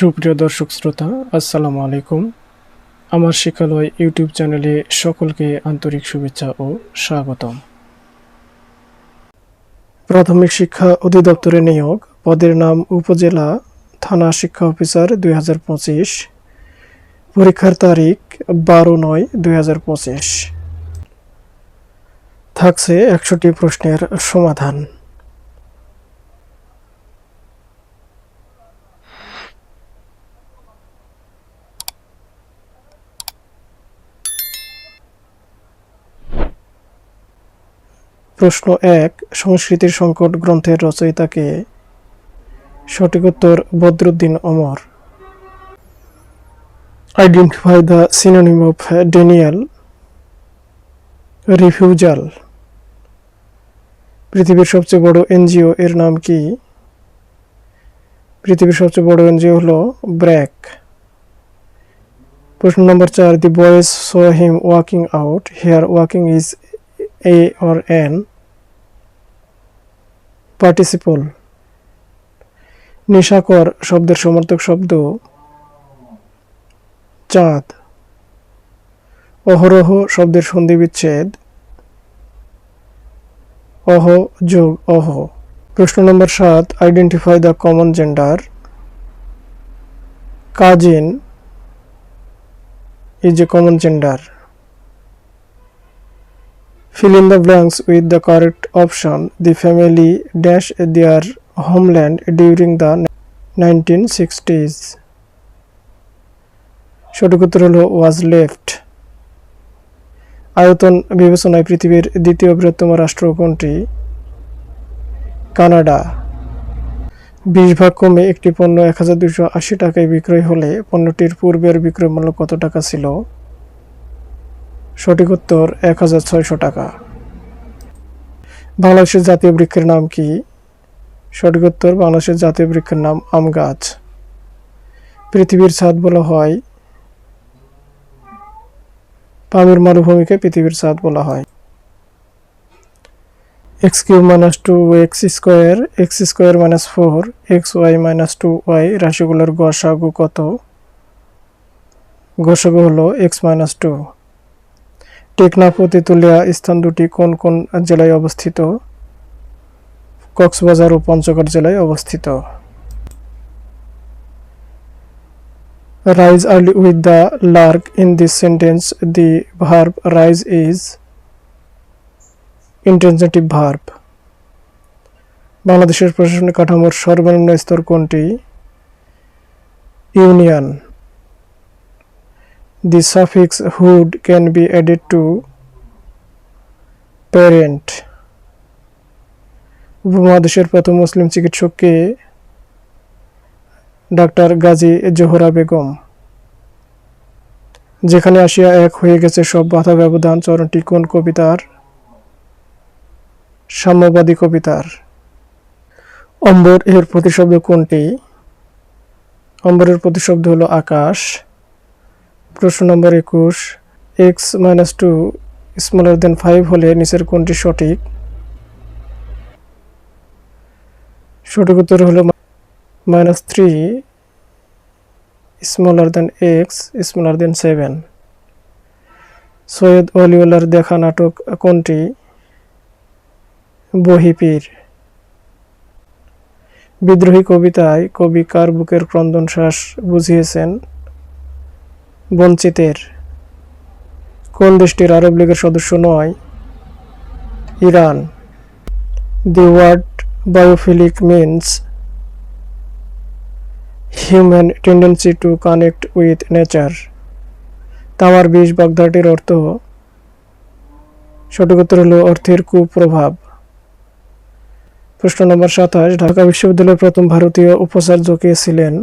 সুপ্রিয় দর্শক শ্রোতা, আসসালামু আলাইকুম। আমার শিক্ষালয় ইউটিউব চ্যানেলে সকলকে আন্তরিক শুভেচ্ছা ও স্বাগতম। প্রাথমিক শিক্ষা অধিদপ্তরে নিয়োগ, পদের নাম উপজেলা থানা শিক্ষা অফিসার দুই হাজার পঁচিশ, পরীক্ষার তারিখ বারো নয় দুই থাকছে একশোটি প্রশ্নের সমাধান। প্রশ্ন এক, সংস্কৃতির সংকট গ্রন্থের রচয়িতাকে। সঠিক উত্তর, Badruddin Umar identify the synonym of denial refusal পৃথিবীর সবচেয়ে বড় এনজিও এর নাম কি? পৃথিবীর সবচেয়ে বড় এনজিও হলো ব্র্যাক। প্রশ্ন নম্বর চার the boys saw him walking out here walking is a or an participle নিশাকর শব্দের সমর্থক শব্দ চাঁদ। অহরহ শব্দের সন্ধি বিচ্ছেদ অহ যোগ অহ। প্রশ্ন নম্বর সাত identify the common gender cousin is a common gender Fill in the blanks with the correct option. The family dash their homeland during the 1960s. সঠিক উত্তর হলো ওয়াজ লেফট আয়তন বিবেচনায় পৃথিবীর দ্বিতীয় বৃহত্তম রাষ্ট্র কোনটি কানাডা বিশ ভাগ কমে একটি পণ্য এক হাজার দুশো আশি টাকায় বিক্রয় হলে পণ্যটির পূর্বের বিক্রয় মূল্য কত টাকা ছিল সঠিক উত্তর এক হাজার ছয়শো টাকা। বাংলাদেশের জাতীয় বৃক্ষের নাম কি? সঠিক উত্তর, বাংলাদেশের জাতীয় বৃক্ষের নাম আম গাছ। পৃথিবীর ছাদ বলা হয় পামির মরুভূমিকে পৃথিবীর ছাদ বলা হয়। X cube minus two x square x square minus four, x y minus two y রাশিগুলোর গসাগু কত? গসাগু হলো এক্স মাইনাস টু। টেকনাফ ও তেঁতুলিয়া স্থান দুটি কোন কোন জেলায় অবস্থিত? কক্সবাজার ও পঞ্চগড় জেলায় অবস্থিত। Rise early with the lark in this sentence, the verb rise is intransitive verb. বাংলাদেশের প্রশাসনিক কাঠামোর সর্বনিম্ন স্তর কোনটি? Union The suffix hood can be added to parent. উপমহাদেশের প্রথম মুসলিম চিকিৎসককে ডাক্তার গাজী জোহরা বেগম, যেখানে আসিয়া এক হয়ে গেছে সব বাধা, ব্যবধান, চরণটি কোন কবিতার? সাম্যবাদী কবিতার। অম্বর এর প্রতিশব্দ কোনটি? অম্বরের প্রতিশব্দ হলো আকাশ। প্রশ্ন নম্বর একুশ x minus two smaller than five হলে নিচের কোনটি সঠিক? সঠিক উত্তর হলো minus three smaller than x smaller than seven Syed অলিউল্লার দেখা নাটক কোনটি? বহিপীর। বিদ্রোহী কবিতায় কবি কার বুকের ক্রন্দন শ্বাস বুঝিয়েছেন? বঞ্চিতের। কোন দেশটির আরব লীগের সদস্য নয়? Iran. The word biophilic means human tendency to connect with nature তামার বিষ বাগধাটির অর্থ সঠিক উত্তর হল অর্থের কুপ্রভাব। প্রশ্ন নম্বর সাতাশ, ঢাকা বিশ্ববিদ্যালয়ের প্রথম ভারতীয় উপাচার্য কে ছিলেন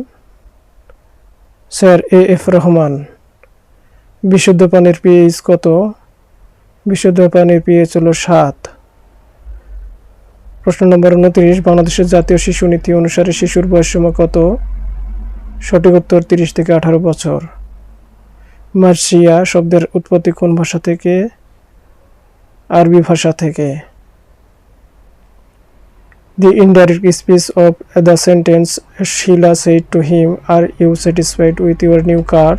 স্যার এ এফ রহমান। বিশুদ্ধ পানির পিএইচ কত? বিশুদ্ধ পানির পিএইচ হলো সাত। প্রশ্ন নম্বর উনত্রিশ বাংলাদেশের জাতীয় শিশু নীতি অনুসারে শিশুর বয়সসীমা কত? সঠিক উত্তর তিরিশ থেকে আঠারো বছর। মার্সিয়া শব্দের উৎপত্তি কোন ভাষা থেকে? আরবি ভাষা থেকে। The indirect speech of the sentence Sheila said to him, Are you satisfied with your new car?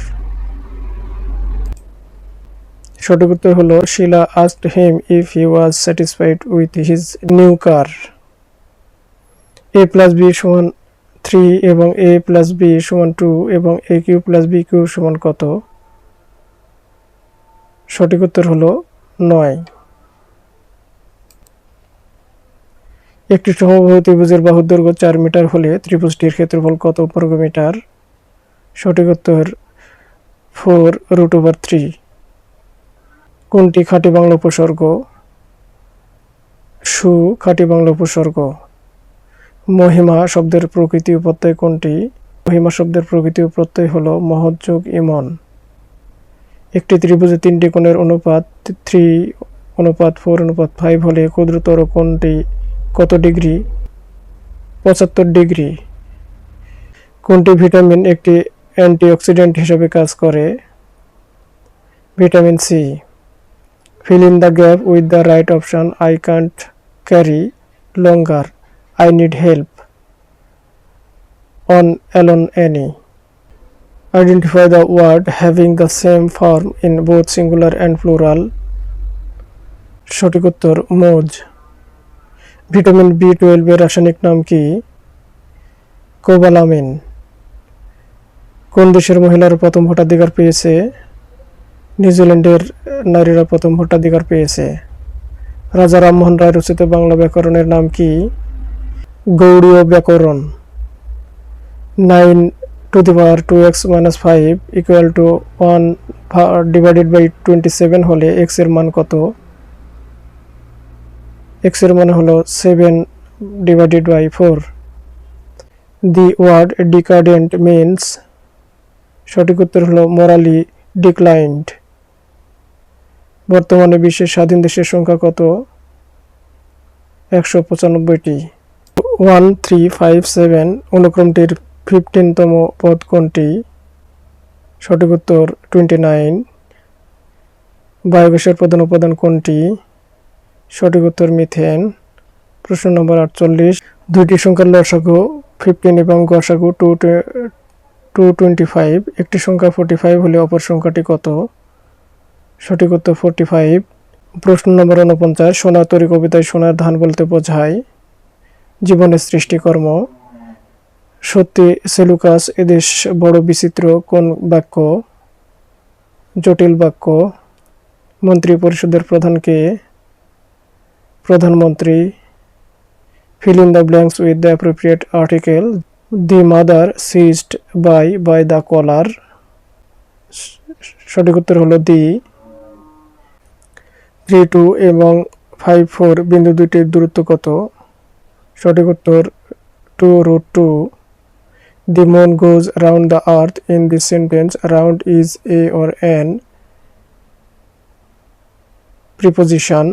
সঠিক উত্তর হলো, Sheela asked him if he was satisfied with his new car a plus b সমান three এবং a plus b সমান two এবং a cube plus b cube সমান কত? সঠিক উত্তর হলো নয়। একটি সমবাহু ত্রিভুজের বাহুর দৈর্ঘ্য চার মিটার হলে ত্রিভুজটির ক্ষেত্রফল কত বর্গ মিটার সঠিক উত্তর ফোর রুট ওভার থ্রি কোনটি খাঁটি বাংলা উপসর্গ? সু, খাঁটি বাংলা উপসর্গ। মহিমা শব্দের প্রকৃতি ও প্রত্যয় কোনটি? মহিমা শব্দের প্রকৃতি ও প্রত্যয় হল মহৎযোগ ইমন। একটি ত্রিভুজে তিনটি কোণের অনুপাত থ্রি, অনুপাত ফোর, অনুপাত ফাইভ হলে ক্ষুদ্রতর কোণটি কত ডিগ্রি? পঁচাত্তর ডিগ্রি। কোনটি ভিটামিন একটি অ্যান্টিঅক্সিডেন্ট হিসেবে কাজ করে? Vitamin C. Fill in the gap with the right option i can't carry longer i need help on alone any identify the word having the same form in both singular and plural সঠিক উত্তর মোজ vitamin B টুয়েলভের রাসায়নিক নাম কি cobalamin কোন দেশের মহিলারা প্রথম ভোটাধিকার পেয়েছে নিউজিল্যান্ডের নারীরা প্রথম ভোটাধিকার পেয়েছে। রাজা রামমোহন রায় রচিত বাংলা ব্যাকরণের নাম কি? গৌড়ীয় ব্যাকরণ। Nine to the power two x minus five equal to one divided by twenty seven হলে এক্সের মান কত? এক্সের মান হলো seven divided by four. The word decadent means. সঠিক উত্তর হলো মোরালি ডিক্লাইন্ড। বর্তমানে বিশ্বের স্বাধীন দেশের সংখ্যা কত? একশো পঁচানব্বইটি। ওয়ান থ্রি ফাইভ সেভেন অনুক্রমটির ফিফটিনতম পদ কোনটি? সঠিক উত্তর টোয়েন্টি নাইন। বায়োগ্যাসের প্রধান উপাদান কোনটি? সঠিক উত্তর মিথেন। প্রশ্ন নম্বর আটচল্লিশ। দুইটি সংখ্যার লসাগু ফিফটিন এবং গসাগু টু টু টোয়েন্টি ফাইভ। একটি সংখ্যা ফোর্টি ফাইভ হলে অপর সংখ্যাটি কত? সঠিক উত্তর ফোরটি ফাইভ প্রশ্ন নম্বর উনপঞ্চাশ সোনার তরি কবিতায় সোনার ধান বলতে বোঝায় জীবনের সৃষ্টিকর্ম। সত্যি সেলুকাস এদেশ বড় বিচিত্র, কোন বাক্য? জটিল বাক্য। মন্ত্রী পরিষদের প্রধানকে প্রধানমন্ত্রী। Fill in the blanks with the appropriate article. The mother seized by by the collar সঠিক উত্তর হলো দি। থ্রি টু এবং ফাইভ ফোর বিন্দু দুইটির দূরত্ব কত? সঠিক উত্তর two root two. The moon goes around the earth in this sentence around is a or an preposition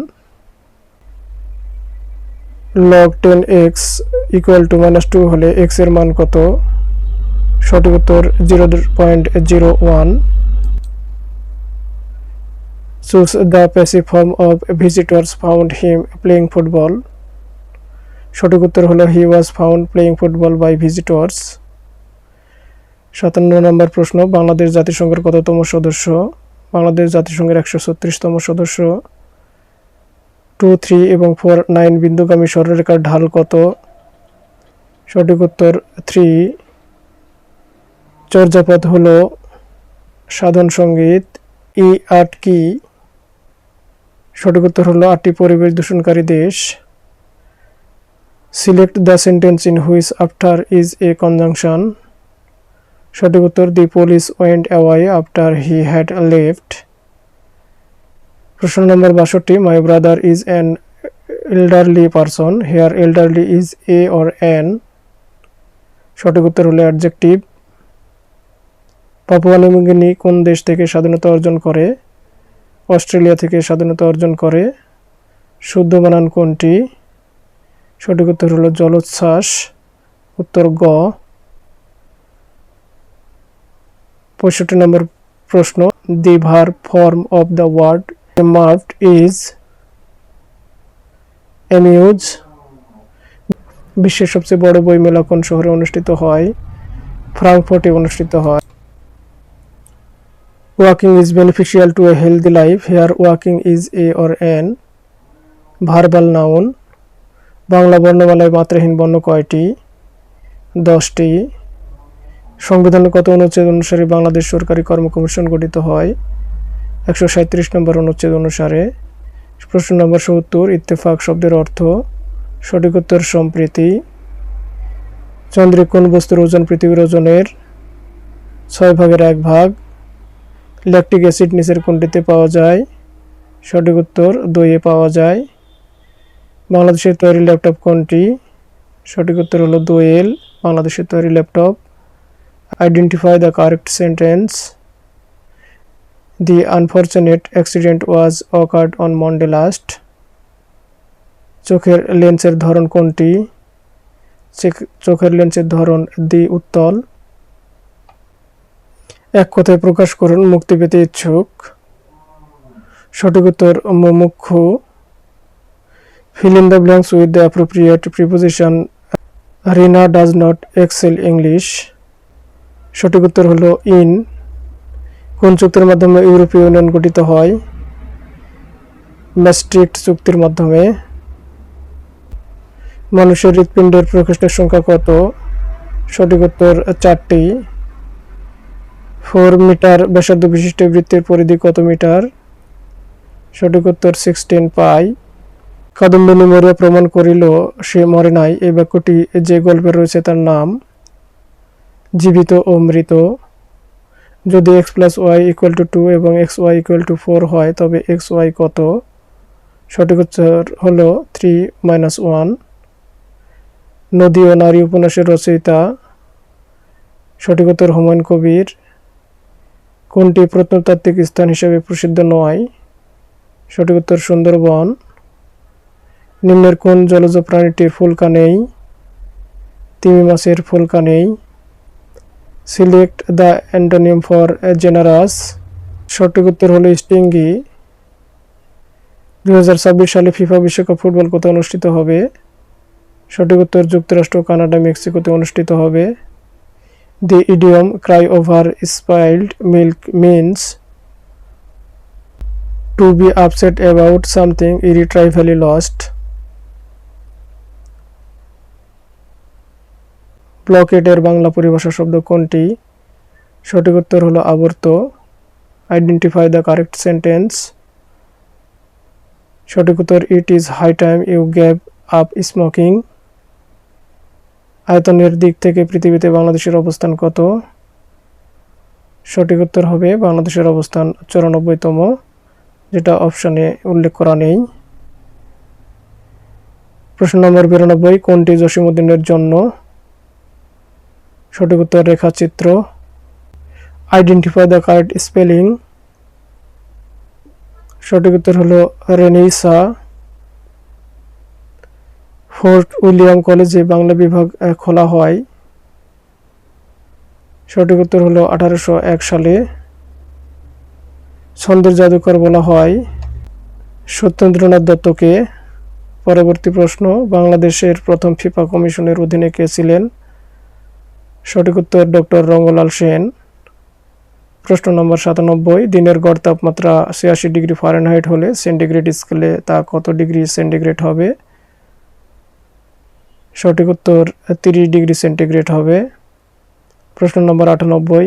log 10x equal to minus two হলে এর মান কত? সঠিক উত্তর zero point zero one. Choose the passive form of visitors found him playing football. সঠিক উত্তর হলো he was found playing football by visitors সাতান্ন নম্বর প্রশ্ন, বাংলাদেশ জাতিসংঘের কততম সদস্য? বাংলাদেশ জাতিসংঘের একশো ছত্রিশতম সদস্য। টু, থ্রি এবং ফোর, নাইন বিন্দুগামী সরলরেখার ঢাল কত? সঠিক উত্তর, থ্রি। চর্যাপদ হল, সাধন সংগীত, ই আট কি? সঠিক উত্তর হলো আটটি পরিবেশ দূষণকারী দেশ। Select the sentence in which after is a conjunction সঠিক উত্তর the police went away after he had left প্রশ্ন নম্বর বাষট্টি my brother is an elderly person here elderly is a or an সঠিক উত্তর হলো অ্যাডজেক্টিভ পাপুয়া নিউগিনি কোন দেশ থেকে স্বাধীনতা অর্জন করে? অস্ট্রেলিয়া থেকে স্বাধীনতা অর্জন করে শুদ্ধ বানান কোনটি? সঠিক উত্তর হলো জলোচ্ছ্বাস। উত্তর গ। পঁয়ষট্টি নম্বর প্রশ্ন the verb form of the word মার্ভড is amuse বিশ্বের সবচেয়ে বড় বইমেলা কোন শহরে অনুষ্ঠিত হয়? ফ্রাঙ্কফর্টে অনুষ্ঠিত হয়। Walking is beneficial to a healthy life here walking is a or an verbal noun Bangla বর্ণমালায় মাত্রাহীন বর্ণ কয়টি? দশটি। সংবিধানের কত অনুচ্ছেদ অনুসারে বাংলাদেশ সরকারি কর্ম কমিশন গঠিত হয় একশো সাঁত্রিশ নম্বর অনুচ্ছেদ অনুসারে। প্রশ্ন নম্বর সত্তর, ইত্তেফাক শব্দের অর্থ সঠিক উত্তর সম্প্রীতি। চন্দ্রে কোন বস্তুর ওজন পৃথিবীর ওজনের ছয় ভাগের এক ভাগ। ল্যাকটিক অ্যাসিড নিচের কোনটিতে পাওয়া যায়? সঠিক উত্তর, দইয়ে পাওয়া যায়। বাংলাদেশের তৈরি ল্যাপটপ কোনটি? সঠিক উত্তর হলো দোয়েল বাংলাদেশের তৈরি laptop. Identify the correct sentence The unfortunate accident was occurred on Monday last. চোখের লেন্সের ধরন কোনটি? চোখের লেন্সের ধরন দ্বি উত্তল। এক কথায় প্রকাশ করুন, মুক্তি পেতে ইচ্ছুক। সঠিক উত্তর মুমুক্ষু fill in the blanks with the appropriate preposition. Rina does not excel English সঠিক উত্তর হলো ইন কোন চুক্তির মাধ্যমে ইউরোপীয় ইউনিয়ন গঠিত হয়? ম্যাস্ট্রিক্ট চুক্তির মাধ্যমে। মানুষের হৃৎপিণ্ডের প্রকৃষ্টের সংখ্যা কত? সঠিক উত্তর, চারটি। ফোর মিটার ব্যাসার্ধ বিশিষ্ট বৃত্তের পরিধি কত মিটার? সঠিক উত্তর সিক্সটিন পাই। কাদম্বিনী মরিয়া প্রমাণ করিল, সে মরে নাই। এই বাক্যটি যে গল্পে রয়েছে তার নাম, জীবিত ও মৃত। যদি x plus y equal to two এবং x y equal to four হয়, তবে এক্স ওয়াই কত? সঠিক উত্তর হলো থ্রি মাইনাস ওয়ান নদী ও নারী উপন্যাসের রচয়িতা, সঠিক উত্তর হুমায়ুন কবির। কোনটি প্রত্নতাত্ত্বিক স্থান হিসেবে প্রসিদ্ধ নয়? সঠিক উত্তর, সুন্দরবন। নিম্নের কোন জলজ প্রাণীটির ফুলকা নেই? তিমি মাছের ফুলকা নেই। Select the antonym for generous. সঠিক উত্তর হলো স্টিঙ্গি। দু হাজার সালে ফিফা বিশ্বকাপ ফুটবল কোথায় অনুষ্ঠিত হবে? সঠিক উত্তর, যুক্তরাষ্ট্র, কানাডা, মেক্সিকোতে অনুষ্ঠিত হবে। The idiom cry over spilled milk means to be upset about something irretrievably lost ব্লকেটের বাংলা পরিভাষা শব্দ কোনটি? সঠিক উত্তর হলো আবর্ত। আইডেন্টিফাই দ্য কারেক্ট সেন্টেন্স সঠিক উত্তর it is high time you gave up smoking আয়তনের দিক থেকে পৃথিবীতে বাংলাদেশের অবস্থান কত? সঠিক উত্তর হবে বাংলাদেশের অবস্থান চৌরানব্বইতম, যেটা অপশানে উল্লেখ করা নেই। প্রশ্ন নম্বর বিরানব্বই, কোনটি জসিমুদ্দিনের জন্য? সঠিক উত্তর রেখাচিত্র। আইডেন্টিফাই দ্য কারেক্ট স্পেলিং সঠিক উত্তর হলো রেনেইসা। ফোর্ট উইলিয়াম কলেজে বাংলা বিভাগ খোলা হয়। সঠিক উত্তর হলো আঠারোশো এক সালে। ছন্দের জাদুকর বলা হয় সত্যেন্দ্রনাথ দত্তকে। পরবর্তী প্রশ্ন, বাংলাদেশের প্রথম ফিফা কমিশনের অধীনে কে ছিলেন? সঠিক উত্তর, ডক্টর রঙ্গলাল সেন। প্রশ্ন নম্বর সাতানব্বই, দিনের গড় তাপমাত্রা ছিয়াশি ডিগ্রি ফারেনহাইট হলে সেন্টিগ্রেড স্কেলে তা কত ডিগ্রি সেন্টিগ্রেড হবে? সঠিক উত্তর তিরিশ ডিগ্রি সেন্টিগ্রেড হবে। প্রশ্ন নম্বর আটানব্বই,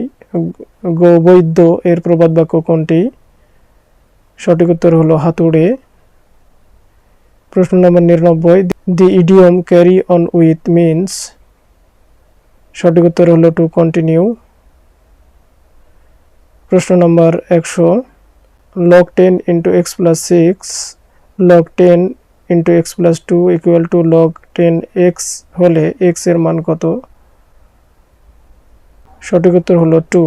গোবৈদ্য এর প্রবাদ বাক্য কোনটি? সঠিক উত্তর হলো হাতুড়ে। প্রশ্ন নম্বর নিরানব্বই the idiom carry on with means সঠিক উত্তর হলো টু কন্টিনিউ প্রশ্ন নম্বর একশো log ten into x plus six log ten into x plus two equal to log ten x হলে এক্সের মান কত? সঠিক উত্তর হলো টু